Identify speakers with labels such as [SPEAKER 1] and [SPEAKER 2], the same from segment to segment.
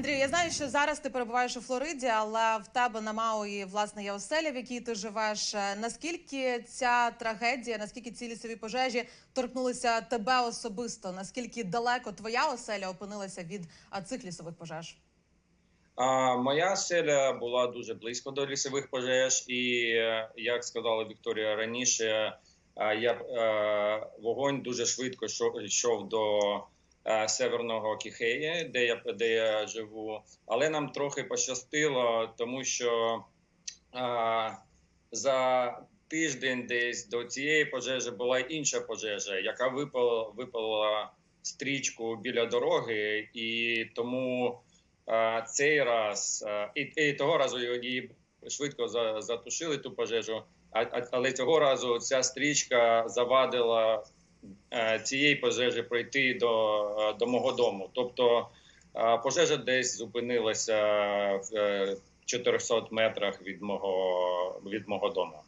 [SPEAKER 1] Андрію, я знаю, що зараз ти перебуваєш у Флориді, але в тебе на Мауї власне є оселя, в якій ти живеш. Е, Наскільки ця трагедія, наскільки ці лісові пожежі торкнулися тебе особисто? Наскільки далеко твоя оселя опинилася від цих лісових пожеж?
[SPEAKER 2] А, моя селя була дуже близько до лісових пожеж, і е, як сказала Вікторія раніше, е, я вогонь дуже швидко йшов- до северного Кіхеї, де я де я живу. Але нам трохи пощастило, тому що е, за тиждень десь до цієї пожежі була інша пожежа, яка випала, випала стрічку біля дороги, і тому. А, цей раз а, і, і того разу її швидко за- затушили ту пожежу. А, а- але цього разу ця стрічка завадила е, цієї пожежі пройти до, е, до мого дому. Тобто е, пожежа десь зупинилася в е, 400 метрах від мого від мого дому.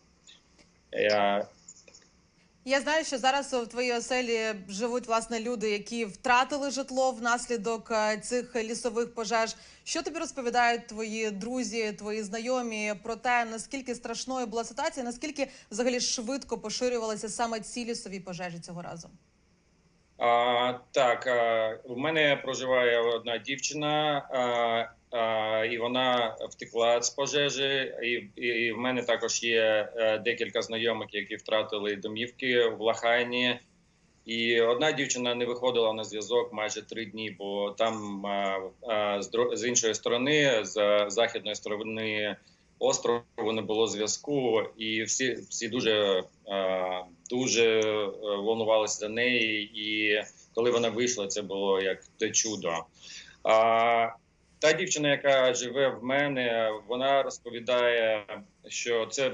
[SPEAKER 1] Я знаю, що зараз у твоїй оселі живуть власне люди, які втратили житло внаслідок е, цих лісових пожеж. Що тобі розповідають твої друзі, твої знайомі про те, наскільки страшною була ситуація, наскільки взагалі швидко поширювалися саме ці лісові пожежі цього разу?
[SPEAKER 2] А, так, а, у мене проживає одна дівчина, а, а, і вона втекла з пожежі. І, і, і в мене також є е, декілька знайомих, які втратили домівки в Лахайні. І одна дівчина не виходила на зв'язок майже три дні, бо там а, а, з, з іншої сторони, з західної сторони острову, не було зв'язку, і всі, всі дуже, дуже е, волнувалися за неї. І коли вона вийшла, це було як те чудо. Та дівчина, яка живе в мене, вона розповідає, що це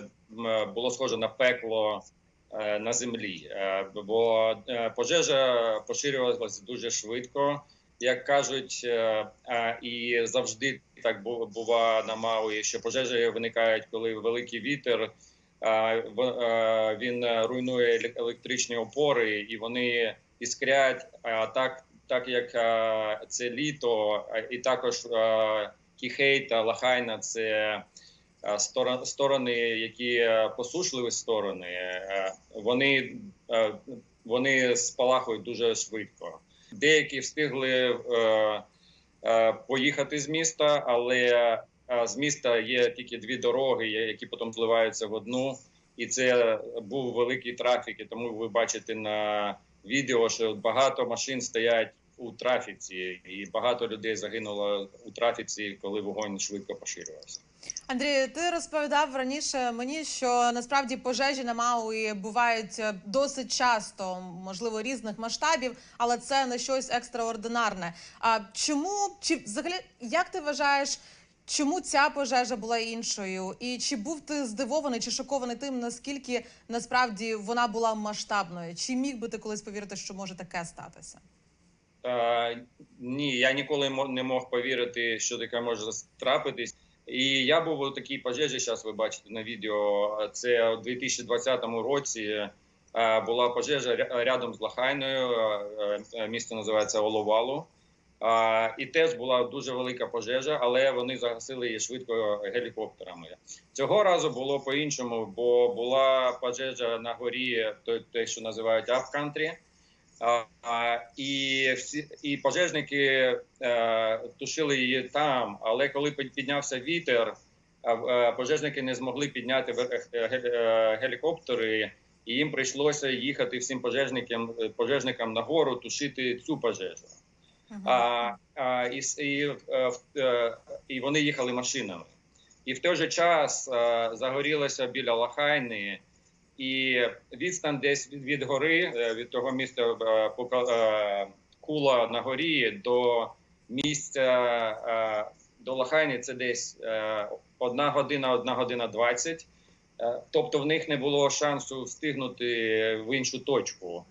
[SPEAKER 2] було схоже на пекло е, на землі, Е, бо е, пожежа поширювалася дуже швидко, як кажуть, е, е, і завжди так бу- бува на Мауї, що пожежі виникають, коли великий вітер. е, Він руйнує електричні опори, і вони іскрять. А так, так як це літо, і також Кіхей та Лахайна це сторони, які посушливі сторони, вони, вони спалахують дуже швидко. Деякі встигли е, е, поїхати з міста, але е, з міста є тільки дві дороги, які потім зливаються в одну. І це був великий трафік. І тому ви бачите на відео, що багато машин стоять у трафіці, і багато людей загинуло у трафіці, коли вогонь швидко поширювався.
[SPEAKER 1] Андрію, ти розповідав раніше мені, що насправді пожежі на Мауї бувають е, досить часто, можливо, різних масштабів, але це не щось екстраординарне. А чому чи взагалі як ти вважаєш? Чому ця пожежа була іншою? І чи був ти здивований чи шокований тим, наскільки насправді вона була масштабною? Чи міг би ти колись повірити, що може таке статися?
[SPEAKER 2] Е, ні, я ніколи не мог повірити, що таке може трапитись. І я був у такій пожежі. Зараз ви бачите на відео. Це у 2020 році е, була пожежа рядом з Лахайною. е, е, Місто називається Оловалу. І теж була дуже велика пожежа, але вони загасили її швидко гелікоптерами. Цього разу було по-іншому, бо була пожежа на горі, то- те, що називають апкантрі. А, а, і всі і пожежники е, тушили її там. Але коли піднявся вітер, а, е, пожежники не змогли підняти е, ге- гелікоптери, і їм прийшлося їхати всім пожежникам пожежникам на гору тушити цю пожежу. А, а, і, і, і вони їхали машинами. І в той же час е, загорілося біля Лахайни, і відстань десь від, гори, е, від того міста е, е, Кула на горі до місця до Лахайни це десь одна година, одна година двадцять. Тобто в них не було шансу встигнути в іншу точку.